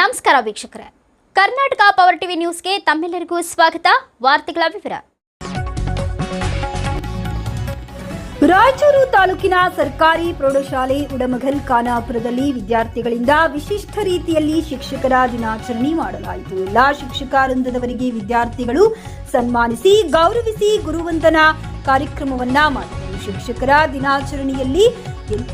ನಮಸ್ಕಾರ ವೀಕ್ಷಕರೇ. Karnataka power TV ನ್ಯೂಸ್ಗೆ ತಮ್ಮೆಲ್ಲರಿಗೂ ಸ್ವಾಗತ. ವಾರ್ತೆಗಳ ವಿವರ. ರಾಯಚೂರು ತಾಲೂಕಿನ ಸರ್ಕಾರಿ ಪ್ರೌಢಶಾಲೆ ಉಡಮಘಲ್ ಖಾನಾಪುರದಲ್ಲಿ ವಿದ್ಯಾರ್ಥಿಗಳಿಂದ ವಿಶಿಷ್ಟ ರೀತಿಯಲ್ಲಿ ಶಿಕ್ಷಕರ ದಿನಾಚರಣೆ ಮಾಡಲಾಯಿತು. ಎಲ್ಲಾ ಶಿಕ್ಷಕ ವೃಂದದವರಿಗೆ ವಿದ್ಯಾರ್ಥಿಗಳು ಸನ್ಮಾನಿಸಿ ಗೌರವಿಸಿ ಗುರುವಂದನಾ ಕಾರ್ಯಕ್ರಮವನ್ನ ಮಾಡಿದರು. ಶಿಕ್ಷಕರ ದಿನಾಚರಣೆಯಲ್ಲಿ ಎಲ್-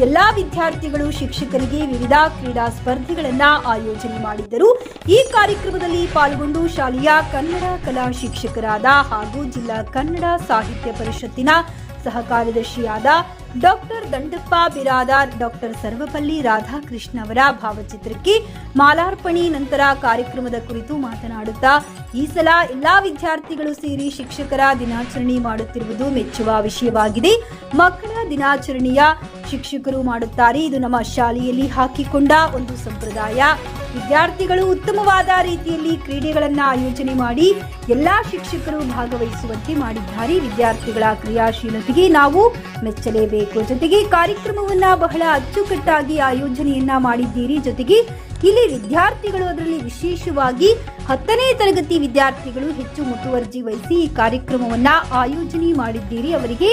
ಎಲ್ಲಾ ವಿದ್ಯಾರ್ಥಿಗಳು ಶಿಕ್ಷಕರಿಗೆ ವಿವಿಧ ಕ್ರೀಡಾ ಸ್ಪರ್ಧೆಗಳನ್ನ ಆಯೋಜನೆ ಮಾಡಿದ್ದರು. ಈ ಕಾರ್ಯಕ್ರಮದಲ್ಲಿ ಪಾಲ್ಗೊಂಡು ಶಾಲೆಯ ಕನ್ನಡ ಕಲಾ ಶಿಕ್ಷಕರಾದ ಹಾಗೂ ಜಿಲ್ಲಾ ಕನ್ನಡ ಸಾಹಿತ್ಯ ಪರಿಷತ್ತಿನ ಸಹ ಕಾರ್ಯದರ್ಶಿಯಾದ ಡಾಕ್ಟರ್ ದಂಡಪ್ಪ ಬಿರಾದಾರ್, ಡಾಕ್ಟರ್ ಸರ್ವಪಲ್ಲಿ ರಾಧಾಕೃಷ್ಣ ಅವರ ಭಾವಚಿತ್ರಕ್ಕೆ ಮಾಲಾರ್ಪಣೆ ನಂತರ ಕಾರ್ಯಕ್ರಮದ ಕುರಿತು ಮಾತನಾಡುತ್ತಾ, ಈ ಸಲ ಎಲ್ಲಾ ವಿದ್ಯಾರ್ಥಿಗಳು ಸೇರಿ ಶಿಕ್ಷಕರ ದಿನಾಚರಣೆ ಮಾಡುತ್ತಿರುವುದು ಮೆಚ್ಚುವ ವಿಷಯವಾಗಿದೆ. ಮಕ್ಕಳ ದಿನಾಚರಣೆಯ ಶಿಕ್ಷಕರು ಮಾಡುತ್ತಾರೆ. ಇದು ನಮ್ಮ ಶಾಲೆಯಲ್ಲಿ ಹಾಕಿಕೊಂಡ ಒಂದು ಸಂಪ್ರದಾಯ. ವಿದ್ಯಾರ್ಥಿಗಳು ಉತ್ತಮವಾದ ರೀತಿಯಲ್ಲಿ ಕ್ರೀಡೆಗಳನ್ನು ಆಯೋಜನೆ ಮಾಡಿ ಎಲ್ಲಾ ಶಿಕ್ಷಕರು ಭಾಗವಹಿಸುವಂತೆ ಮಾಡಿದ್ದಾರೆ. ವಿದ್ಯಾರ್ಥಿಗಳ ಕ್ರಿಯಾಶೀಲತೆಗೆ ನಾವು ಮೆಚ್ಚಲೇಬೇಕು. ಜೊತೆಗೆ ಕಾರ್ಯಕ್ರಮವನ್ನ ಬಹಳ ಅಚ್ಚುಕಟ್ಟಾಗಿ ಆಯೋಜನೆಯನ್ನ ಮಾಡಿದ್ದೀರಿ. ಜೊತೆಗೆ ಇಲ್ಲಿ ವಿದ್ಯಾರ್ಥಿಗಳು ಅದರಲ್ಲಿ ವಿಶೇಷವಾಗಿ ಹತ್ತನೇ ತರಗತಿ ವಿದ್ಯಾರ್ಥಿಗಳು ಹೆಚ್ಚು ಮುತುವರ್ಜಿ ವಹಿಸಿ ಈ ಕಾರ್ಯಕ್ರಮವನ್ನ ಆಯೋಜನೆ ಮಾಡಿದ್ದೀರಿ. ಅವರಿಗೆ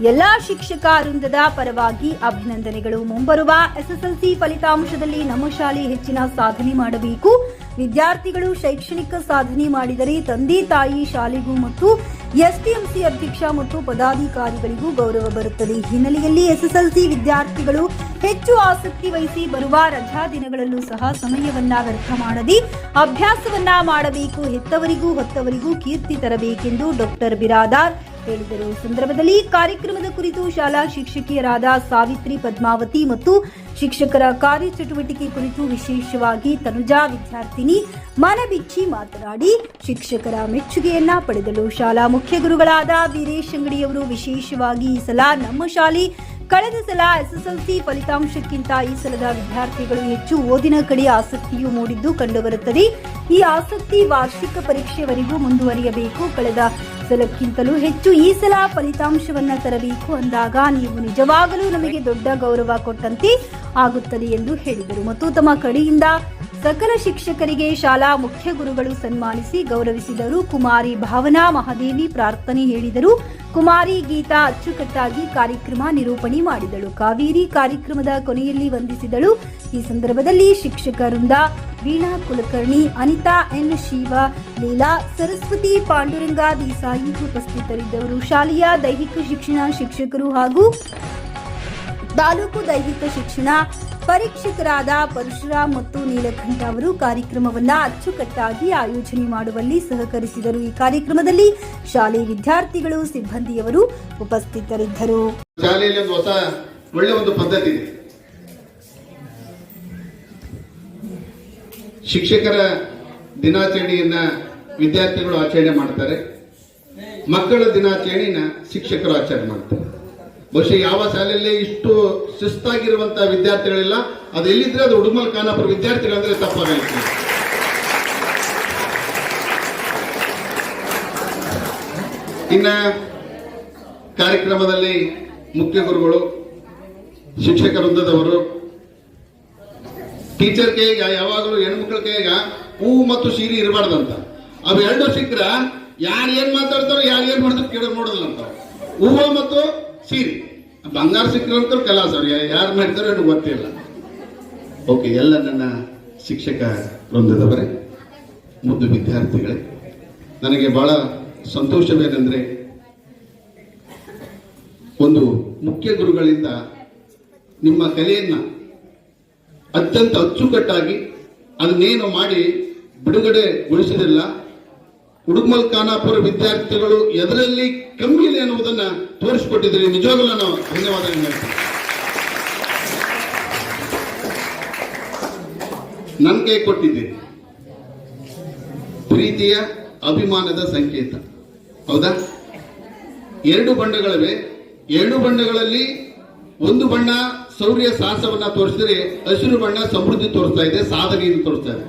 ಎಲ್ಲಾ ಶಿಕ್ಷಕ ವೃಂದದ ಪರವಾಗಿ ಅಭಿನಂದನೆಗಳು. ಮುಂಬರುವ ಎಸ್ಎಸ್ಎಲ್ಸಿ ಫಲಿತಾಂಶದಲ್ಲಿ ನಮ್ಮ ಶಾಲೆ ಹೆಚ್ಚಿನ ಸಾಧನೆ ಮಾಡಬೇಕು. ವಿದ್ಯಾರ್ಥಿಗಳು ಶೈಕ್ಷಣಿಕ ಸಾಧನೆ ಮಾಡಿದರೆ ತಂದೆ, ತಾಯಿ, ಶಾಲೆಗೂ ಮತ್ತು ಎಸ್ಟಿಎಂಸಿ ಅಧ್ಯಕ್ಷ ಮತ್ತು ಪದಾಧಿಕಾರಿಗಳಿಗೂ ಗೌರವ ಬರುತ್ತದೆ. ಹಿನ್ನೆಲೆಯಲ್ಲಿ ಎಸ್ಎಸ್ಎಲ್ಸಿ ವಿದ್ಯಾರ್ಥಿಗಳು ಹೆಚ್ಚು ಆಸಕ್ತಿ ವಹಿಸಿ ಬರುವ ರಜಾ ದಿನಗಳಲ್ಲೂ ಸಹ ಸಮಯವನ್ನ ವ್ಯರ್ಥ ಮಾಡದೆ ಅಭ್ಯಾಸವನ್ನ ಮಾಡಬೇಕು. ಹೆತ್ತವರಿಗೂ, ಹೊತ್ತವರಿಗೂ ಕೀರ್ತಿ ತರಬೇಕೆಂದು ಡಾಕ್ಟರ್ ಬಿರಾದಾರ್ ಹೇಳಿದರು. ಸಂದರ್ಭದಲ್ಲಿ ಕಾರ್ಯಕ್ರಮದ ಕುರಿತು ಶಾಲಾ ಶಿಕ್ಷಕಿಯರಾದ ಸಾವಿತ್ರಿ ಪದ್ಮಾವತಿ ಮತ್ತು ಶಿಕ್ಷಕರ ಕಾರ್ಯಚಟುವಟಿಕೆ ಕುರಿತು ವಿಶೇಷವಾಗಿ ತನುಜಾ ವಿದ್ಯಾರ್ಥಿನಿ ಮನಬಿಚ್ಚಿ ಮಾತನಾಡಿ, ಶಿಕ್ಷಕರ ಮೆಚ್ಚುಗೆಯನ್ನ ಪಡೆದಲು ಶಾಲಾ ಮುಖ್ಯ ಗುರುಗಳಾದ ವೀರೇಶ್ ಅಂಗಡಿಯವರು ವಿಶೇಷವಾಗಿ ಈ ಸಲ ನಮ್ಮ ಶಾಲೆ ಕಳೆದ ಸಲ ಎಸ್ಎಸ್ಎಲ್ಸಿ ಫಲಿತಾಂಶಕ್ಕಿಂತ ಈ ಸಲದ ವಿದ್ಯಾರ್ಥಿಗಳು ಹೆಚ್ಚು ಓದಿನ ಕಡೆ ಆಸಕ್ತಿಯು ಮೂಡಿದ್ದು ಕಂಡುಬರುತ್ತದೆ. ಈ ಆಸಕ್ತಿ ವಾರ್ಷಿಕ ಪರೀಕ್ಷೆವರೆಗೂ ಮುಂದುವರಿಯಬೇಕು. ಕಳೆದ ಸಲಕ್ಕಿಂತಲೂ ಹೆಚ್ಚು ಈ ಸಲ ಫಲಿತಾಂಶವನ್ನ ತರಬೇಕು ಅಂದಾಗ ನೀವು ನಿಜವಾಗಲೂ ನಮಗೆ ದೊಡ್ಡ ಗೌರವ ಕೊಟ್ಟಂತೆ ಆಗುತ್ತದೆ ಎಂದು ಹೇಳಿದರು. ಮತ್ತು ತಮ್ಮ ಕಡೆಯಿಂದ ಸಕಲ ಶಿಕ್ಷಕರಿಗೆ ಶಾಲಾ ಮುಖ್ಯ ಗುರುಗಳು ಸನ್ಮಾನಿಸಿ ಗೌರವಿಸಿದರು. ಕುಮಾರಿ ಭಾವನಾ ಮಹಾದೇವಿ ಪ್ರಾರ್ಥನೆ ಹೇಳಿದರು. ಕುಮಾರಿ ಗೀತಾ ಅಚ್ಚುಕಟ್ಟಾಗಿ ಕಾರ್ಯಕ್ರಮ ನಿರೂಪಣೆ ಮಾಡಿದಳು. ಕಾವೇರಿ ಕಾರ್ಯಕ್ರಮದ ಕೊನೆಯಲ್ಲಿ ವಂದಿಸಿದಳು. ಈ ಸಂದರ್ಭದಲ್ಲಿ ಶಿಕ್ಷಕ ವೃಂದ ವೀಣಾ ಕುಲಕರ್ಣಿ, ಅನಿತಾ ಎನ್ ಶಿವ, ಲೀಲಾ ಸರಸ್ವತಿ ಪಾಂಡುರಂಗ ದೇಸಾಯಿ ಉಪಸ್ಥಿತರಿದ್ದವರು ಶಾಲೆಯ ದೈಹಿಕ ಶಿಕ್ಷಣ ಶಿಕ್ಷಕರು ಹಾಗೂ ತಾಲೂಕು ದೈಹಿಕ ಶಿಕ್ಷಣ ಪರೀಕ್ಷಕರಾದ ಪರಶುರಾಮ್ ಮತ್ತು ನೀಲಕಂಠ ಅವರು ಕಾರ್ಯಕ್ರಮವನ್ನ ಅಚ್ಚುಕಟ್ಟಾಗಿ ಆಯೋಜನೆ ಮಾಡುವಲ್ಲಿ ಸಹಕರಿಸಿದರು. ಈ ಕಾರ್ಯಕ್ರಮದಲ್ಲಿ ಶಾಲೆ ವಿದ್ಯಾರ್ಥಿಗಳು, ಸಿಬ್ಬಂದಿಯವರು ಉಪಸ್ಥಿತರಿದ್ದರು. ಶಾಲೆಯಲ್ಲಿ ಒಂದು ಒಳ್ಳೆ ಒಂದು ಪದ್ಧತಿ ಇದೆ. ಶಿಕ್ಷಕರ ದಿನಾಚರಣೆಯನ್ನ ವಿದ್ಯಾರ್ಥಿಗಳು ಆಚರಣೆ ಮಾಡ್ತಾರೆ. ಮಕ್ಕಳ ದಿನಾಚರಣೆಯನ್ನ ಶಿಕ್ಷಕರು ಆಚರಣೆ ಮಾಡ್ತಾರೆ. ಬಹುಶಃ ಯಾವ ಶಾಲೆಯಲ್ಲೇ ಇಷ್ಟು ಶಿಸ್ತಾಗಿರುವಂತಹ ವಿದ್ಯಾರ್ಥಿಗಳಿಲ್ಲ. ಅದು ಎಲ್ಲಿದ್ರೆ ಅದು ಉಡುಮಲ್, ಖಾನಾಪುರ ವಿದ್ಯಾರ್ಥಿಗಳಂದ್ರೆ ತಪ್ಪಾಗಲಿಕ್ಕೆ ಇನ್ನ ಕಾರ್ಯಕ್ರಮದಲ್ಲಿ ಮುಖ್ಯ ಗುರುಗಳು, ಶಿಕ್ಷಕ ವೃಂದದವರು ಟೀಚರ್ ಕೈಗ ಯಾವಾಗಲೂ ಹೆಣ್ಮಕ್ಳ ಕೈಗ ಹೂ ಮತ್ತು ಸೀರೆ ಇರಬಾರ್ದಂತ. ಅವು ಎರಡು ಸಿಕ್ಕ್ರ ಯಾರು ಏನ್ ಮಾತಾಡ್ತಾರೋ ಯಾರು ಏನ್ ಮಾಡ್ತಾರೋ ಕೇಳೋದು ನೋಡೋದಿಲ್ಲ ಅಂತ. ಹೂವು ಮತ್ತು ಸೀರೆ. ಬಂಗಾರ ಸಿಕ್ಕರಂತ ಕಲಾ ಅವ್ರು ಯಾರು ಮಾಡ್ತಾರೋ ನನಗೆ ಗೊತ್ತಿಲ್ಲ ಓಕೆ, ಎಲ್ಲ ನನ್ನ ಶಿಕ್ಷಕ ವೃಂದದವರೇ, ಮುದ್ದು ವಿದ್ಯಾರ್ಥಿಗಳೇ, ನನಗೆ ಬಹಳ ಸಂತೋಷವೇನೆಂದರೆ ಒಂದು ಮುಖ್ಯ ಗುರುಗಳಿಂದ ನಿಮ್ಮ ಕಲೆಯನ್ನು ಅತ್ಯಂತ ಅಚ್ಚುಕಟ್ಟಾಗಿ ಅದನ್ನೇನು ಮಾಡಿ ಬಿಡುಗಡೆಗೊಳಿಸಿದಿಲ್ಲ ಉಡುಮಲ್ ಖಾನಾಪುರ ವಿದ್ಯಾರ್ಥಿಗಳು ಎದರಲ್ಲಿ ಕಮ್ಮಿ ಇದೆ ಅನ್ನುವುದನ್ನ ತೋರಿಸಿಕೊಟ್ಟಿದ್ದೀರಿ. ನಿಜವಾಗಲೂ ನಾನು ಧನ್ಯವಾದ ನನ್ನ ಕೈ ಕೊಟ್ಟಿದ್ದೀರಿ. ಪ್ರೀತಿಯ, ಅಭಿಮಾನದ ಸಂಕೇತ. ಹೌದಾ? ಎರಡು ಬಣ್ಣಗಳಿವೆ. ಎರಡು ಬಣ್ಣಗಳಲ್ಲಿ ಒಂದು ಬಣ್ಣ ಸೌರ್ಯ ಸಾಹಸವನ್ನ ತೋರಿಸಿದ್ರೆ ಹಸಿರು ಬಣ್ಣ ಸಮೃದ್ಧಿ ತೋರಿಸ್ತಾ ಇದೆ, ಸಾಧನೆಯನ್ನು ತೋರಿಸ್ತಾ ಇದೆ.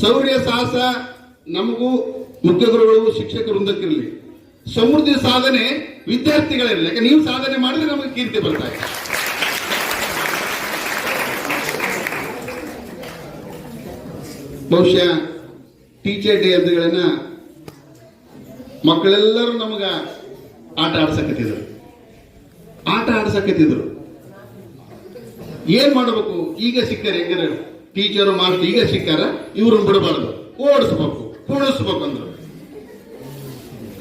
ಸೌರ್ಯ ಸಾಹಸ ನಮಗೂ ಮುಖ್ಯ ಶಿಕ್ಷಕರು ಒಂದಕ್ಕಿರಲಿ. ಸಮೃದ್ಧಿ ಸಾಧನೆ ವಿದ್ಯಾರ್ಥಿಗಳಿರಲಿ ಯಾಕೆ ನೀವು ಸಾಧನೆ ಮಾಡಿದ್ರೆ ನಮಗೆ ಕೀರ್ತಿ ಬರ್ತಾ ಇದೆ. ಬಹುಶಃ ಟೀಚರ್ ಡೇ ಅಂತಗಳನ್ನ ಮಕ್ಕಳೆಲ್ಲರೂ ನಮಗ ಆಟ ಆಡ್ಸಕತ್ತಿದ್ರು. ಆಟ ಆಡ್ಸಕತ್ತಿದ್ರು. ಏನ್ ಮಾಡಬೇಕು? ಈಗ ಸಿಕ್ಕಾರ ಹೆಂಗಾರ? ಟೀಚರು ಮಾಸ್ಟರ್ ಈಗ ಸಿಕ್ಕಾರ, ಇವ್ರನ್ನ ಬಿಡಬಾರ್ದು. ಓಡಿಸ್ಬೇಕು, ಕುಣಿಸ್ಬೇಕು ಅಂದ್ರು.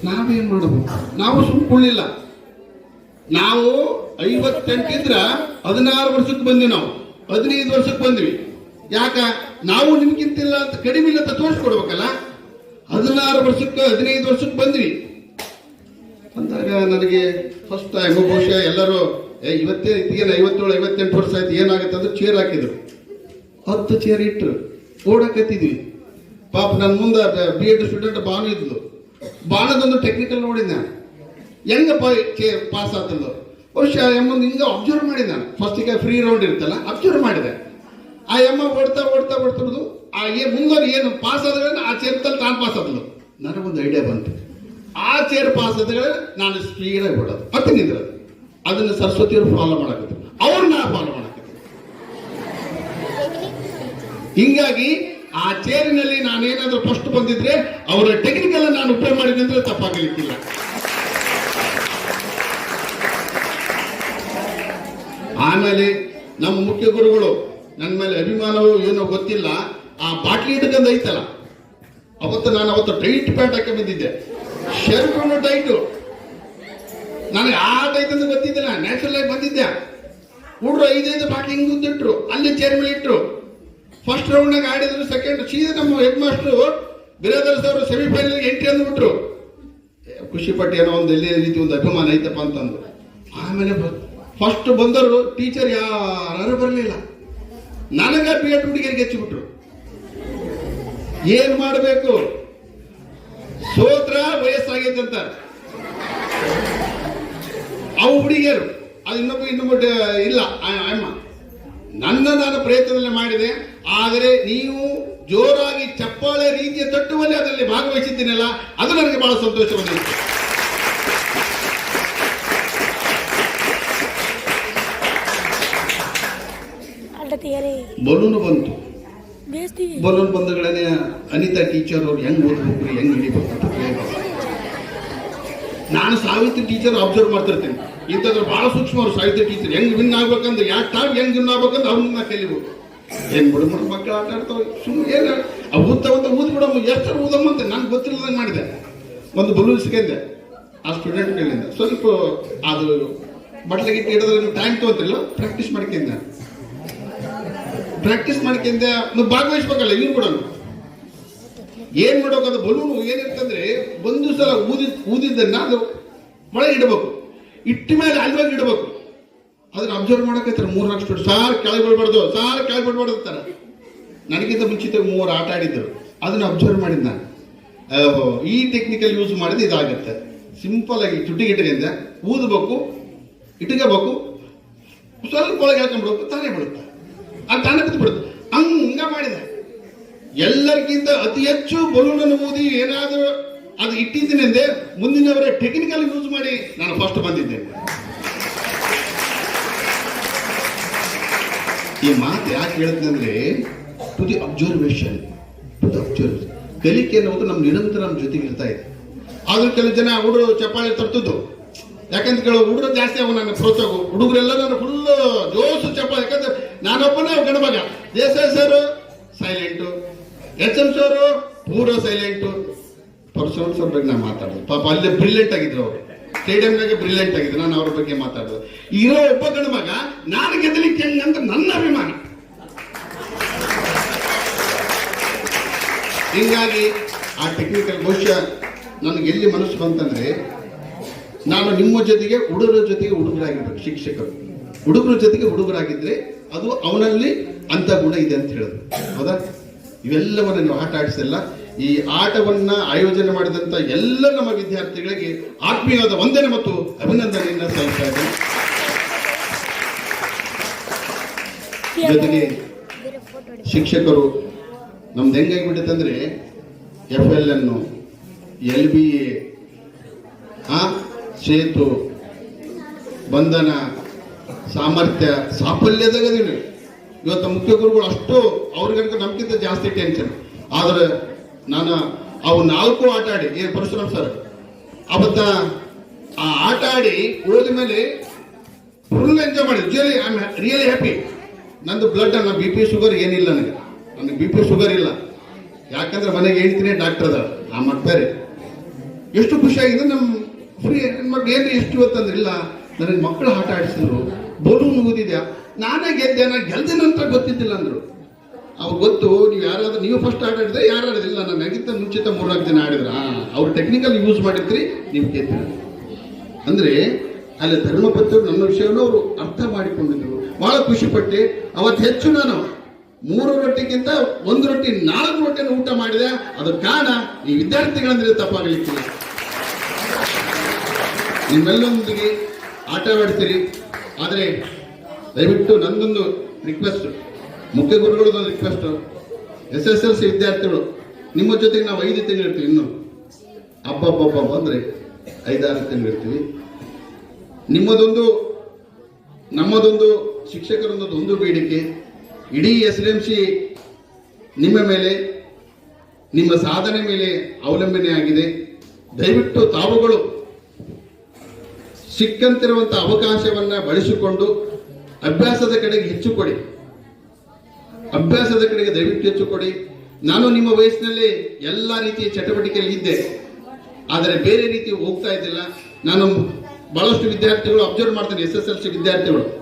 ನಾವೇನ್ ಮಾಡಬೇಕು? ನಾವು ಸುಮ್ಕೊಳ್ಳಿಲ್ಲ ನಾವು ಐವತ್ತೆಂಟಿದ್ರ ಹದಿನಾರು ವರ್ಷಕ್ಕೆ ಬಂದ್ವಿ ನಾವು. ಹದಿನೈದು ವರ್ಷಕ್ಕೆ ಬಂದ್ವಿ. ಯಾಕ? ನಾವು ನಿಮ್ಗಿಂತಿಲ್ಲ ಅಂತ ಕಡಿಮೆ ಇಲ್ಲ ಅಂತ ತೋರಿಸ್ಕೊಡ್ಬೇಕಲ್ಲ? ಹದಿನಾರು ವರ್ಷಕ್ಕೆ, ಹದಿನೈದು ವರ್ಷಕ್ಕೆ ಬಂದ್ವಿ. ಅಂದಾಗ ನನಗೆ ಫಸ್ಟ್ ಟೈಮ್ ಬಹುಶಃ ಎಲ್ಲರೂ ಇವತ್ತೇ ಇದೇನು ಐವತ್ತೇಳು, ಐವತ್ತೆಂಟು ವರ್ಷ ಆಯ್ತು, ಏನಾಗುತ್ತೆ? ಅಂದ್ರೆ ಚೇರ್ ಹಾಕಿದ್ರು. ಹತ್ತು ಚೇರ್ ಇಟ್ಟರು ಓಡಕತ್ತಿದ್ವಿ ಪಾಪ ನನ್ನ ಮುಂದೆ ಬಿ ಎಡ್ ಸ್ಟೂಡೆಂಟ್ ಭಾವನೆ ಬಾಣದೊಂದು ಟೆಕ್ನಿಕಲ್ ನೋಡಿದ್ದೆ ನಾನು ಹೆಂಗಪ್ಪ ಪಾಸ್ ಆತಲ್ಲೋ ಬಹುಶಃ ಆ ಎಮ್ಮನ್ ಹಿಂಗ ಅಬ್ಸರ್ವ್ ಮಾಡಿದ ನಾನು ಫಸ್ಟಿಗೆ ಫ್ರೀ ರೌಂಡ್ ಇರ್ತಲ್ಲ ಅಬ್ಸರ್ವ್ ಮಾಡಿದೆ. ಆ ಎಮ್ಮ ಓಡ್ತಾ ಓಡ್ತಾ ಓಡ್ತಿರೋದು ಆ ಏ ಮುಂಗಾರು ಏನು ಪಾಸ್ ಆದ್ರೆ ಆ ಚೇರ್ ತಲ್ಲಿ ತಾನು ಪಾಸ್ ಆದ್ಲು. ನನಗೊಂದು ಐಡಿಯಾ ಬಂತು. ಆ ಚೇರ್ ಪಾಸ್ ಆದ್ರೆ ನಾನು ಸ್ಪೀಡಾಗಿ ಓಡೋದು. ಮತ್ತೆ ನಿಂದ್ರದು. ಅದನ್ನ ಸರಸ್ವತಿಯವರು ಫಾಲೋ ಮಾಡಕತ್ರು ಅವ್ರನ್ನ ಫಾಲೋ ಮಾಡಕತ್ರು ಹಿಂಗಾಗಿ ಆ ಚೇರಿನಲ್ಲಿ ನಾನೇನಾದ್ರೂ ಫಸ್ಟ್ ಬಂದಿದ್ರೆ ಅವರ ಟೆಕ್ನಿಕಲ್ ನಾನು ಉಪಯೋಗ ಮಾಡಿದ್ರೆ ಅಂದ್ರೆ ತಪ್ಪಾಗಲಿಕ್ಕಿಲ್ಲ. ಆಮೇಲೆ ನಮ್ಮ ಮುಖ್ಯ ಗುರುಗಳು ನನ್ನ ಮೇಲೆ ಅಭಿಮಾನವೋ ಏನೋ ಗೊತ್ತಿಲ್ಲ, ಆ ಬಾಟ್ಲಿ ಹಿಡ್ಕೊಂಡು ಐತಲ್ಲ, ಅವತ್ತು ನಾನು ಅವತ್ತು ಟೈಟ್ ಪ್ಯಾಂಟ್ ಹಾಕಿ ಬಂದಿದ್ದೆ. ಶರ್ಟು ಟೈಟು ನನಗೆ ಆ ಟೈಟ್ ಅಂತ ಗೊತ್ತಿದ್ದಿಲ್ಲ ನ್ಯಾಚುರಲ್ ಆಗಿ ಬಂದಿದ್ದೆ. ಹುಡ್ರು ಐದೈದು ಬಾಟ್ಲಿ ಹಿಂಗ್ ಗುದ್ದಿಟ್ರು ಅಲ್ಲಿ ಚೇರ್ ಮೇಲೆ ಇಟ್ರು. ಫಸ್ಟ್ ರೌಂಡ್ನಾಗ ಆಡಿದ್ರು ಸೆಕೆಂಡ್ ಸೀದಾ ನಮ್ಮ ಹೆಡ್ ಮಾಸ್ಟರ್ ಬಿರಾದರ್ಸ್ ಅವರು ಸೆಮಿಫೈನಲ್ ಎಂಟ್ರಿ ಅಂದ್ಬಿಟ್ರು. ಖುಷಿ ಪಟ್ಟು ಏನೋ ಒಂದು ಎಲ್ಲಿ ರೀತಿ ಒಂದು ಅಭಿಮಾನ ಐತಪ್ಪ ಅಂತಂದು ಆಮೇಲೆ ಫಸ್ಟ್ ಬಂದರು ಟೀಚರ್ ಯಾರು ಬರಲಿಲ್ಲ. ನನಗ ಬಿ ಎಡ್ ಹುಡುಗಿಯರಿಗೆ ಹೆಚ್ಚಿಬಿಟ್ರು. ಏನ್ ಮಾಡಬೇಕು? ಸೋತ್ರ ವಯಸ್ಸಾಗೈತೆ ಅಂತ ಅವು ಹುಡುಗಿಯರು. ಅದು ಇನ್ನೊಬ್ಬ ಇನ್ನೊಬ್ಬ, ಇಲ್ಲ ಅಮ್ಮ ನನ್ನ ನಾನು ಪ್ರಯತ್ನದಲ್ಲಿ ಮಾಡಿದೆ. ಆದರೆ ನೀವು ಜೋರಾಗಿ ಚಪ್ಪಾಳೆ ರೀತಿಯ ತಟ್ಟುವಲ್ಲಿ ಅದರಲ್ಲಿ ಭಾಗವಹಿಸಿದ್ದೀನಲ್ಲ ಅದು ನನಗೆ ಬಹಳ ಸಂತೋಷವಾಗಿತ್ತು ಬಲೂನ್ ಬಂತು. ಬಲೂನ್ ಬಂದಗಳೇ ಅನಿತಾ ಟೀಚರ್ ಅವ್ರು ಹೆಂಗ್ ಓದ್ಬೇಕು ಹೆಂಗ್ ಹಿಡಿಬೇಕು ನಾನು ಸಾವಿತ್ರಿ ಟೀಚರ್ ಅಬ್ಸರ್ವ್ ಮಾಡ್ತಿರ್ತೇನೆ. ಇಂಥದ್ದು ಬಹಳ ಸೂಕ್ಷ್ಮ ಸಾಹಿತ್ಯ ಟೀಚರ್ ಹೆಂಗ್ ವಿನ್ ಆಗ್ಬೇಕಂದ್ರೆ, ಯಾಕೆ ತಾವ್ ಹೆಂಗ್ ವಿನ್ ಆಗ್ಬೇಕಂದ್ರೆ ಅವ್ರನ್ನ ಕಲಿಬೇಕು ಏನ್ ಬಿಡು ಮಕ್ಕಳು ಆಟ ಆಡ್ತಾವ ಸುಮ್ಮನೆ ಏನ ಆ ಊದ್ತಾ ಊದ್ತಾ ಊದ್ ಬಿಡಮ್ಮ ಊದಮ್ಮ ಅಂತ ನಂಗೆ ಗೊತ್ತಿಲ್ಲದಂಗೆ ಮಾಡಿದೆ. ಒಂದು ಬಲೂನ್ ಸಿಗಂದೆ ಆ ಸ್ಟೂಡೆಂಟ್ ಮೇಲಿಂದ. ಸ್ವಲ್ಪ ಅದು ಬಟ್ಲಿಗೆ ಇಡೋದ್ರೆ ನೀವು ಟೈಮ್ ತಗೋತಿಲ್ಲ ಪ್ರಾಕ್ಟೀಸ್ ಮಾಡ್ಕೊಂಡೆ. ಪ್ರಾಕ್ಟೀಸ್ ಮಾಡ್ಕೊಂಡೆ, ನೀವು ಭಾಗವಹಿಸ್ಬೇಕಲ್ಲ ಇವ್ರು ಕೂಡ. ಏನ್ ಮಾಡ್ಬೇಕು ಬಲೂನು ಏನಿರ್ತಂದ್ರೆ, ಒಂದು ಸಲ ಊದಿ ಊದಿದ್ದನ್ನ ಅದು ಒಳಗೆ ಇಡಬೇಕು. ಇಟ್ಟ ಮೇಲೆ ಅಲ್ವಾಗಿ ಇಡಬೇಕು. ಅದನ್ನ ಅಬ್ಸರ್ವ್ ಮಾಡಕತ್ತಾರೆ ಮೂರ್ ನಾಲ್ಕು ಸ್ಟೂಡೆಂಟ್ ಸಾರ್ ಕೆಳಗೆ ಬಿಡ್ಬಾರ್ದು ಸಾರ್ ಕೆಳಗೆ ಬಿಡ್ಬಾರ್ದು ಅಂತಾರೆ. ನನಗಿಂತ ಮುಂಚಿತ ಮೂವರು ಆಟ ಆಡಿದ್ರು ಅದನ್ನ ಅಬ್ಸರ್ವ್ ಮಾಡಿದ್ ನಾನು. ಈ ಟೆಕ್ನಿಕಲ್ ಯೂಸ್ ಮಾಡಿದ್ರೆ ಇದಾಗುತ್ತೆ. ಸಿಂಪಲ್ ಆಗಿ ಚುಟ್ಟಿ ಇಟ್ಕೊಂಡೆ ಊದಬೇಕು, ಇಟ್ಕೋಬೇಕು, ಸ್ವಲ್ಪ ಒಳಗೆ ಹೇಳ್ಕೊಂಡ್ಬಿಡ್ಬೇಕು ತಾನೇ ಬಿಡುತ್ತೆ ಅದು ತಾನೇ ಬಿಡುತ್ತೆ ಹಂಗ ಮಾಡಿದೆ. ಎಲ್ಲರಿಗಿಂತ ಅತಿ ಹೆಚ್ಚು ಬಲೂನನ್ನು ಊದಿ ಏನಾದರೂ ಅದು ಇಟ್ಟಿದ್ದೀನಿ ಅಂದ್ರೆ ಮುಂದಿನವರ ಟೆಕ್ನಿಕಲ್ ಯೂಸ್ ಮಾಡಿ ನಾನು ಫಸ್ಟ್ ಬಂದಿದ್ದೇನೆ ಈ ಮಾತು ಯಾಕೆ ಹೇಳ್ತೀನಿ ಅಂದ್ರೆ to the observation to the observation ಕಲಿಕೆ ಅನ್ನೋದು ನಮ್ಮ ನಿರಂತರ ನಮ್ಮ ಜೊತೆಗೆ ಇರ್ತಾ ಇದೆ. ಆದ್ರೂ ಕೆಲವು ಜನ ಹುಡುಗರು ಚಪ್ಪಾಳೆ ತರ್ತಿದ್ದು ಯಾಕಂತ ಕೇಳೋ, ಹುಡುಗರು ಜಾಸ್ತಿ ಅವ ನನ್ನ ಪ್ರೋತ್ಸಾಹ ಹುಡುಗರೆಲ್ಲ ನಾನು ಫುಲ್ ಜೋಸು ಚಪ್ಪಾಳೆ. ಯಾಕಂದ್ರೆ ನಾನೊಬ್ಬನೇ ಗಣಮಗ Desai sir silent H M sir ಪೂರ ಸೈಲೆಂಟು ಪರಶುರಾಮ್ ಸರ್ ಬಗ್ಗೆ ನಾನು ಮಾತಾಡೋದು ಪಾಪ ಅಲ್ಲೇ ಬ್ರಿಲಿಯಂಟ್ ಆಗಿದ್ರು ಅವರು. ಸ್ಟೇಡಿಯಂನಾಗೆ ಬ್ರಿಲಿಯಂಟ್ ಆಗಿದ್ರು, ನಾನು ಅವ್ರ ಬಗ್ಗೆ ಮಾತಾಡೋದು ಇರೋ ಒಬ್ಬ ಗಣಮಗ ನಾನು ಗೆದ್ದಲಿಕ್ಕೆ ಹೆಂಗ್ ಅಂತ ನನ್ನ ಅಭಿಮಾನ. ಹಿಂಗಾಗಿ ಆ ಟೆಕ್ನಿಕಲ್ ಬಹುಶಃ ನನಗೆ ಎಲ್ಲಿ ಮನಸ್ಸು ಬಂತಂದ್ರೆ, ನಾನು ನಿಮ್ಮ ಜೊತೆಗೆ ಹುಡುಗರ ಜೊತೆಗೆ ಹುಡುಗರಾಗಿರ್ಬೇಕು, ಶಿಕ್ಷಕರು. ಹುಡುಗರ ಜೊತೆಗೆ ಹುಡುಗರಾಗಿದ್ರೆ ಅದು ಅವನಲ್ಲಿ ಅಂತ ಗುಣ ಇದೆ ಅಂತ ಹೇಳಿದ್ರು ಹೌದಾ? ಇವೆಲ್ಲವನ್ನ ನೀವು ಆಟ ಆಡಿಸಿಲ್ಲ. ಈ ಆಟವನ್ನ ಆಯೋಜನೆ ಮಾಡಿದಂತ ಎಲ್ಲ ನಮ್ಮ ವಿದ್ಯಾರ್ಥಿಗಳಿಗೆ ಆತ್ಮೀಯವಾದ ವಂದನೆ ಮತ್ತು ಅಭಿನಂದನೆಯನ್ನ ಸಲ್ಲಿಸ್ತಾ ಇದ್ದೇನೆ. ಶಿಕ್ಷಕರು ನಮ್ದು ಹೆಂಗಾಗ್ಬಿಟ್ಟಂದ್ರೆ ಎಫ್ ಎಲ್ ಅನ್ನು ಎಲ್ ಬಿ ಎ ಸೇತು, ಬಂಧನ, ಸಾಮರ್ಥ್ಯ, ಸಾಫಲ್ಯದಾಗ ಇವತ್ತು ಮುಖ್ಯ ಗುರುಗಳು ಅಷ್ಟು ಅವ್ರಿಗಂತ ನಮ್ಗಿಂತ ಜಾಸ್ತಿ ಟೆನ್ಷನ್ ಆದ್ರೆ ನಾನು, ಅವು ನಾಲ್ಕು ಆಟ ಆಡಿ ಏನು ಪರಶುರಾಮ್ ಸರ್, ಅವತ್ತ ಆ ಆಟ ಆಡಿ ಹೋದ ಮೇಲೆ ಫುಲ್ ಎಂಜಾಯ್ ಮಾಡಿ really I am really happy ನಂದು ಬ್ಲಡ್ ನನ್ನ ಬಿ ಪಿ ಶುಗರ್ ಏನಿಲ್ಲ ನನಗೆ. ನನಗೆ ಬಿ ಪಿ ಶುಗರ್ ಇಲ್ಲ. ಯಾಕಂದ್ರೆ ಮನೆಗೆ ಹೇಳ್ತೀನಿ ಡಾಕ್ಟರ್ ಅದ ಆ ಮಾಡ್ತಾರೆ ಎಷ್ಟು ಖುಷಿಯಾಗಿದೆ ನಮ್ಮ ಫ್ರೀ ಮಕ್ಳು ಏನು ಎಷ್ಟು ಇವತ್ತಂದ್ರೆ ಇಲ್ಲ, ನನಗೆ ಮಕ್ಕಳು ಆಟ ಆಡಿಸಿದ್ರು. ಬಲೂನ್ ಊದಿದ್ಯಾ? ನಾನೇ ಗೆದ್ದೆ ನಾನು ಗೆಲ್ದಿನಂತ ಗೊತ್ತಿದ್ದಿಲ್ಲ ಅಂದ್ರು. ಅವ್ರು ಗೊತ್ತು, ನೀವು ಯಾರಾದ್ರೂ ನೀವು ಫಸ್ಟ್ ಆಟ ಆಡಿದ್ರೆ? ಯಾರು ನಾನು ನನಗಿಂತ ಮುಂಚಿತ ಮೂರ್ನಾಲ್ಕು ಜನ ಆಡಿದ್ರ? ಅವ್ರು ಟೆಕ್ನಿಕಲ್ ಯೂಸ್ ಮಾಡಿದ್ರಿ, ನೀವು ಗೆದ್ದಿರ ಅಂದ್ರೆ, ಅಲ್ಲಿ ಧರ್ಮಪತ್ರರು ನನ್ನ ವಿಷಯವನ್ನು ಅವರು ಅರ್ಥ ಮಾಡಿಕೊಂಡಿದ್ರು. ಬಹಳ ಖುಷಿ ಪಟ್ಟೆ ಅವತ್ತು ಹೆಚ್ಚು ನಾನು ಮೂರು ರೊಟ್ಟಿಗಿಂತ ಒಂದು ರೊಟ್ಟಿ, ನಾಲ್ಕು ರೊಟ್ಟಿಯನ್ನು ಊಟ ಮಾಡಿದೆ. ಅದು ಕಾರಣ ಈ ವಿದ್ಯಾರ್ಥಿಗಳಂದ್ರೆ ತಪ್ಪಾಗಲಿಕ್ಕಿಲ್ಲ ನಿಮ್ಮೆಲ್ಲೊಂದಿಗೆ ಆಟವಾಡ್ತೀರಿ ಆದರೆ ದಯವಿಟ್ಟು ನನ್ನೊಂದು ರಿಕ್ವೆಸ್ಟ್ ಮುಖ್ಯ ಗುರುಗಳು request S S L C ವಿದ್ಯಾರ್ಥಿಗಳು, ನಿಮ್ಮ ಜೊತೆಗೆ ನಾವು ಐದು ತಿಂಗಳು ಇರ್ತೀವಿ ಇನ್ನು. ಹಬ್ಬಬ್ಬಬ್ಬ ಬಂದ್ರೆ ಐದಾರು ತಿಂಗಳು ಇರ್ತೀವಿ ನಿಮ್ಮದೊಂದು, ನಮ್ಮದೊಂದು, ಶಿಕ್ಷಕರೊಂದೊಂದು ಒಂದು ಬೇಡಿಕೆ, ಇಡೀ ಎಸ್ ಎಂ ಸಿ ನಿಮ್ಮ ಮೇಲೆ, ನಿಮ್ಮ ಸಾಧನೆ ಮೇಲೆ ಅವಲಂಬನೆ ಆಗಿದೆ. ದಯವಿಟ್ಟು ತಾವುಗಳು ಸಿಕ್ಕಂತಿರುವಂತಹ ಅವಕಾಶವನ್ನ ಬಳಸಿಕೊಂಡು, ಅಭ್ಯಾಸದ ಕಡೆಗೆ ಹೆಚ್ಚು ಅಭ್ಯಾಸದ ಕಡೆಗೆ ದಯವಿಟ್ಟು ಹೆಚ್ಚು ಕೊಡಿ. ನಾನು ನಿಮ್ಮ ವಯಸ್ಸಿನಲ್ಲಿ ಎಲ್ಲ ರೀತಿಯ ಚಟುವಟಿಕೆಯಲ್ಲಿ ಇದ್ದೆ. ಆದರೆ ಬೇರೆ ರೀತಿ ಹೋಗ್ತಾ ಇದ್ದಿಲ್ಲ. ನಾನು ಬಹಳಷ್ಟು ವಿದ್ಯಾರ್ಥಿಗಳು ಅಬ್ಸರ್ವ್ ಮಾಡ್ತೇನೆ ಎಸ್ ಎಸ್ ಎಲ್ ಸಿ ವಿದ್ಯಾರ್ಥಿಗಳು.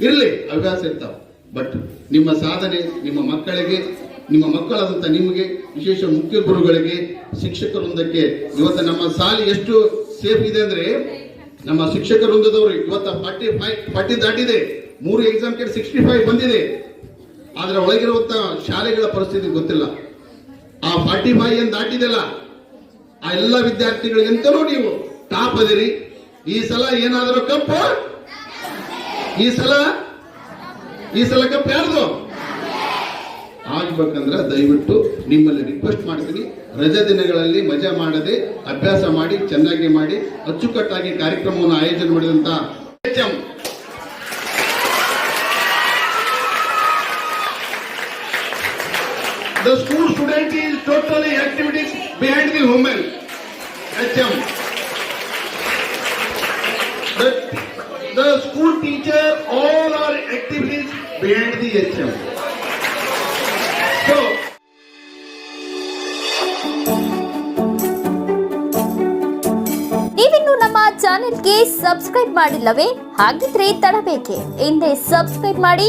ಇರಲಿ ಅಭ್ಯಾಸ ಇರ್ತಾವೆ. ಬಟ್ ನಿಮ್ಮ ಸಾಧನೆ, ನಿಮ್ಮ ಮಕ್ಕಳಿಗೆ, ನಿಮ್ಮ ಮಕ್ಕಳಾದಂಥ ನಿಮಗೆ, ವಿಶೇಷ ಮುಖ್ಯ ಗುರುಗಳಿಗೆ ಶಿಕ್ಷಕರೊಂದಕ್ಕೆ ಇವತ್ತು ನಮ್ಮ ಸಾಲಿ ಎಷ್ಟು ಸೇಫ್ ಇದೆ ಅಂದ್ರೆ, ನಮ್ಮ ಶಿಕ್ಷಕರೊಂದದವರು ಇವತ್ತು ಫಾರ್ಟಿ ಫೈವ್, ಫಾರ್ಟಿ ದಾಟಿದೆ. ಮೂರು ಎಕ್ಸಾಮ್ ಕೇಳಿ ಸಿಕ್ಸ್ಟಿ ಫೈವ್ ಬಂದಿದೆ. ಆದ್ರೆ ಒಳಗಿರುವಂತ ಶಾಲೆಗಳ ಪರಿಸ್ಥಿತಿ ಗೊತ್ತಿಲ್ಲ. ಆ ಫಾರ್ಟಿ ಫೈವ್ ಏನ್ ದಾಟಿದೆಲ್ಲ, ಆ ಎಲ್ಲ ವಿದ್ಯಾರ್ಥಿಗಳಿಗಂತಲೂ ನೀವು ಟಾಪ್ ಅದಿರಿ. ಈ ಸಲ ಏನಾದರೂ ಕಪ್ಪು? ಈ ಸಲ? ಈ ಸಲ ಕಪ್ಪು ಯಾರ್ದು? ಆಗ್ಬೇಕಂದ್ರೆ ದಯವಿಟ್ಟು ನಿಮ್ಮಲ್ಲಿ ರಿಕ್ವೆಸ್ಟ್ ಮಾಡ್ತೀನಿ. ರಜಾ ದಿನಗಳಲ್ಲಿ ಮಜಾ ಮಾಡದೆ, ಅಭ್ಯಾಸ ಮಾಡಿ, ಚೆನ್ನಾಗಿ ಮಾಡಿ, ಅಚ್ಚುಕಟ್ಟಾಗಿ ಕಾರ್ಯಕ್ರಮವನ್ನು ಆಯೋಜನೆ ಮಾಡಿದಂತ The school student is totally activities behind the women. HM. The, the school teacher, all are activities behind the HM. So, ನೀವಿನ್ನು ನಮ್ಮ ಚಾನೆಲ್ಗೆ ಸಬ್ಸ್ಕ್ರೈಬ್ ಮಾಡಿಲ್ಲವೇ ಹಾಗಿದ್ರೆ ತಡಬೇಕೆ ಹಿಂದೆ ಸಬ್ಸ್ಕ್ರೈಬ್ ಮಾಡಿ